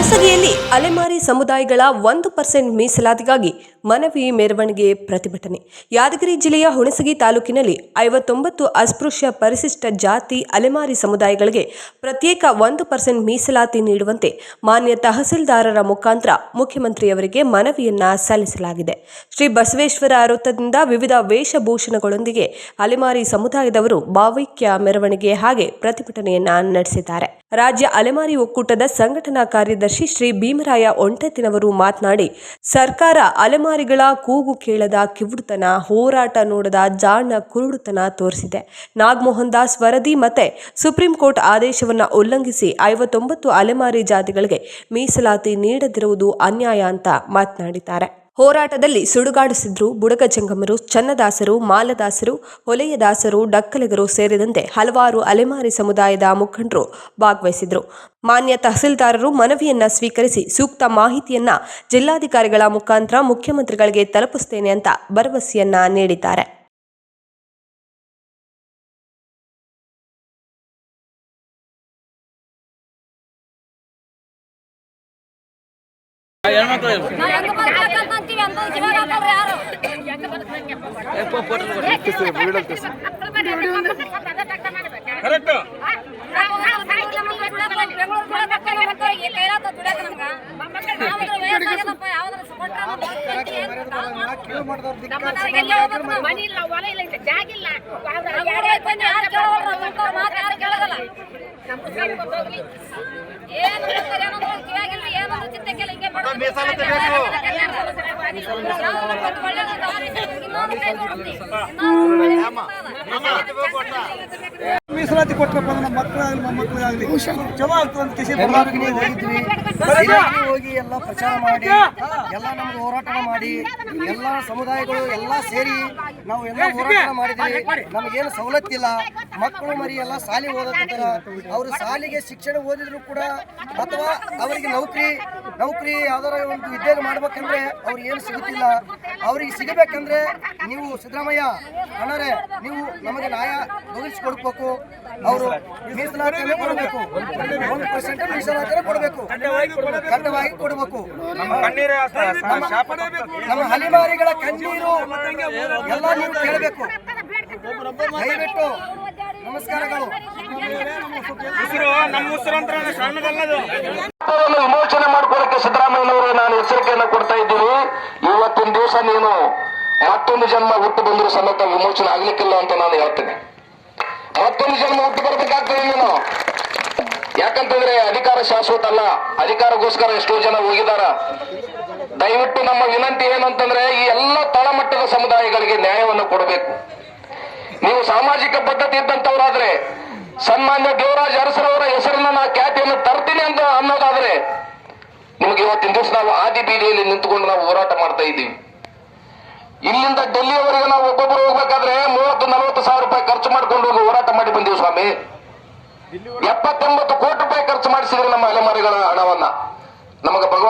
ಹುಣಸಗಿಯಲ್ಲಿ ಅಲೆಮಾರಿ ಸಮುದಾಯಗಳ ಒಂದು ಪರ್ಸೆಂಟ್ ಮೀಸಲಾತಿಗಾಗಿ ಮನವಿ ಮೆರವಣಿಗೆ ಪ್ರತಿಭಟನೆ. ಯಾದಗಿರಿ ಜಿಲ್ಲೆಯ ಹುಣಸಗಿ ತಾಲೂಕಿನಲ್ಲಿ ಐವತ್ತೊಂಬತ್ತು ಅಸ್ಪೃಶ್ಯ ಪರಿಶಿಷ್ಟ ಜಾತಿ ಅಲೆಮಾರಿ ಸಮುದಾಯಗಳಿಗೆ ಪ್ರತ್ಯೇಕ ಒಂದು ಪರ್ಸೆಂಟ್ ಮೀಸಲಾತಿ ನೀಡುವಂತೆ ಮಾನ್ಯ ತಹಸೀಲ್ದಾರರ ಮುಖಾಂತರ ಮುಖ್ಯಮಂತ್ರಿಯವರಿಗೆ ಮನವಿಯನ್ನ ಸಲ್ಲಿಸಲಾಗಿದೆ. ಶ್ರೀ ಬಸವೇಶ್ವರ ವೃತ್ತದಿಂದ ವಿವಿಧ ವೇಷಭೂಷಣಗಳೊಂದಿಗೆ ಅಲೆಮಾರಿ ಸಮುದಾಯದವರು ಭಾವೈಕ್ಯ ಮೆರವಣಿಗೆ ಹಾಗೆ ಪ್ರತಿಭಟನೆಯನ್ನ ನಡೆಸಿದ್ದಾರೆ. ರಾಜ್ಯ ಅಲೆಮಾರಿ ಒಕ್ಕೂಟದ ಸಂಘಟನಾ ಕಾರ್ಯದರ್ಶಿ ಶ್ರೀ ಭೀಮರಾಯ ಒಂಟೆತ್ತಿನವರು ಮಾತನಾಡಿ, ಸರ್ಕಾರ ಅಲೆಮಾರಿಗಳ ಕೂಗು ಕೇಳದ ಕಿವುಡುತನ, ಹೋರಾಟ ನೋಡದ ಜಾಣ ಕುರುಡುತನ ತೋರಿಸಿದೆ. ನಾಗಮೋಹನ್ ದಾಸ್ ವರದಿ ಮತ್ತೆ ಸುಪ್ರೀಂ ಕೋರ್ಟ್ ಆದೇಶವನ್ನು ಉಲ್ಲಂಘಿಸಿ ಐವತ್ತೊಂಬತ್ತು ಅಲೆಮಾರಿ ಜಾತಿಗಳಿಗೆ ಮೀಸಲಾತಿ ನೀಡದಿರುವುದು ಅನ್ಯಾಯ ಅಂತ ಮಾತನಾಡಿದ್ದಾರೆ. ಹೋರಾಟದಲ್ಲಿ ಸುಡುಗಾಡಿಸಿದ್ರು ಬುಡಕ ಜಂಗಮರು, ಚನ್ನದಾಸರು, ಮಾಲದಾಸರು, ಹೊಲೆಯದಾಸರು, ಡಕ್ಕಲಿಗರು ಸೇರಿದಂತೆ ಹಲವಾರು ಅಲೆಮಾರಿ ಸಮುದಾಯದ ಮುಖಂಡರು ಭಾಗವಹಿಸಿದ್ರು. ಮಾನ್ಯ ತಹಸೀಲ್ದಾರರು ಮನವಿಯನ್ನ ಸ್ವೀಕರಿಸಿ ಸೂಕ್ತ ಮಾಹಿತಿಯನ್ನ ಜಿಲ್ಲಾಧಿಕಾರಿಗಳ ಮುಖಾಂತರ ಮುಖ್ಯಮಂತ್ರಿಗಳಿಗೆ ತಲುಪಿಸ್ತೇನೆ ಅಂತ ಭರವಸೆಯನ್ನ ನೀಡಿದ್ದಾರೆ. ಕರೆಕ್ಟ್ ಏನು ಏನು ಚಿಂತೆಗೆಲ್ಲ ಹಿಂಗೆ ಮೀಸಲಾತಿ ಮೀಸಲಾತಿ ಕೊಟ್ಟಪ್ಪ ನಮ್ಮ ಮಕ್ಕಳಾಗಲಿ ನಮ್ಮ ಮಕ್ಕಳಾಗಲಿ. ಚಲೋ ಆಗ್ತದೆ ಅಂತ ಕಿಸಿ ಹೋಗಿ ಎಲ್ಲ ಪ್ರಚಾರ ಮಾಡಿ ಎಲ್ಲ ನಮ್ಗೆ ಹೋರಾಟ ಮಾಡಿ ಎಲ್ಲ ಸಮುದಾಯಗಳು ಎಲ್ಲ ಸೇರಿ ನಾವು ಎಲ್ಲ ಹೋರಾಟ ಮಾಡಿದ್ವಿ ನಮಗೇನು ಸವಲತ್ತಿಲ್ಲ ಮಕ್ಕಳು ಮರಿ ಎಲ್ಲ ಶಾಲೆ ಓದತ್ತಾರ ಅವರು ಶಾಲೆಗೆ ಶಿಕ್ಷಣ ಓದಿದ್ರು ಕೂಡ ಅಥವಾ ಅವರಿಗೆ ನೌಕರಿ ನೌಕರಿ ಯಾವ್ದಾರ ಒಂದು ಉದ್ಯೋಗ ಮಾಡ್ಬೇಕಂದ್ರೆ ಅವ್ರಿಗೆ ಏನು ಸಿಗುತ್ತಿಲ್ಲ. ಅವ್ರಿಗೆ ಸಿಗಬೇಕಂದ್ರೆ ನೀವು ಸಿದ್ದರಾಮಯ್ಯ ಅಣ್ಣರೇ ನೀವು ನಮಗೆ ನ್ಯಾಯ ಕೊಡ್ಬೇಕು. ಅವರು ಮೀಸಲಾತಿಯನ್ನು ಕೊಡಬೇಕು. ಒಂದು ಪರ್ಸೆಂಟ್ ಮೀಸಲಾತಿಯನ್ನು ಕೊಡಬೇಕು. ಖಂಡವಾಗಿ ಕೊಡಬೇಕು. ನಮ್ಮ ಹಲಿಮಾರಿಗಳ ಕಣ್ಣೀರು ಎಲ್ಲ ನೀವು ಕೇಳಬೇಕು. ದಯವಿಟ್ಟು ನಮಸ್ಕಾರಗಳು. ನಮ್ಮ ಉಸಿರು ಅಂತ ವಿಮೋಚನೆ ಮಾಡ್ಕೊಳ್ಳಕ್ಕೆ ಸಿದ್ದರಾಮಯ್ಯನವರು ನಾನು ಎಚ್ಚರಿಕೆಯನ್ನು ಕೊಡ್ತಾ ಇದ್ದೀನಿ. ಇವತ್ತಿನ ದಿವಸ ನೀನು ಮತ್ತೊಂದು ಜನ್ಮ ಹುಟ್ಟು ಬಂದರೂ ಸಮೇತ ವಿಮೋಚನೆ ಆಗ್ಲಿಕ್ಕಿಲ್ಲ ಅಂತ ನಾನು ಹೇಳ್ತೇನೆ. ಮತ್ತೊಂದು ಜನ್ಮ ಹುಟ್ಟು ಬರ್ಬೇಕಾಗ್ತದೆ ನೀನು. ಯಾಕಂತಂದ್ರೆ ಅಧಿಕಾರ ಶಾಶ್ವತ ಅಲ್ಲ. ಅಧಿಕಾರಕ್ಕೋಸ್ಕರ ಎಷ್ಟೋ ಜನ ಹೋಗಿದಾರ ದಯವಿಟ್ಟು ನಮ್ಮ ವಿನಂತಿ ಏನಂತಂದ್ರೆ ಈ ಎಲ್ಲ ತಳಮಟ್ಟದ ಸಮುದಾಯಗಳಿಗೆ ನ್ಯಾಯವನ್ನು ಕೊಡಬೇಕು. ನೀವು ಸಾಮಾಜಿಕ ಪದ್ಧತಿ ಇದ್ದಂತವರಾದ್ರೆ ಸನ್ಮಾನ್ಯ ದೇವರಾಜ್ ಅರಸರವರ ಹೆಸರನ್ನ ನಾ ಖ್ಯಾತಿಯನ್ನು ತರ್ತೀನಿ ಅಂತ ಅನ್ನೋದಾದ್ರೆ ನಿಮಗೆ ಇವತ್ತಿನ ದಿವಸ ನಾವು ಆದಿ ಬೀದಿಯಲ್ಲಿ ನಿಂತುಕೊಂಡು ನಾವು ಹೋರಾಟ ಮಾಡ್ತಾ ಇದ್ದೀವಿ. ಇಲ್ಲಿಂದ ಡೆಲ್ಲಿಯವರೆಗೆ ನಾವು ಒಬ್ಬೊಬ್ಬರು ಹೋಗ್ಬೇಕಾದ್ರೆ ಮೂವತ್ತು ನಲವತ್ತು ಸಾವಿರ ರೂಪಾಯಿ ಖರ್ಚು ಮಾಡ್ಕೊಂಡು ಹೋಗಿ ಹೋರಾಟ ಮಾಡಿ ಬಂದೀವಿ ಸ್ವಾಮಿ. ಎಪ್ಪತ್ತೊಂಬತ್ತು ಕೋಟಿ ರೂಪಾಯಿ ಖರ್ಚು ಮಾಡಿಸಿದ್ರೆ ನಮ್ಮ ಅಲೆಮಾರಿಗಳ ಹಣವನ್ನ. ನಮಗೆ ಭಗವಂತ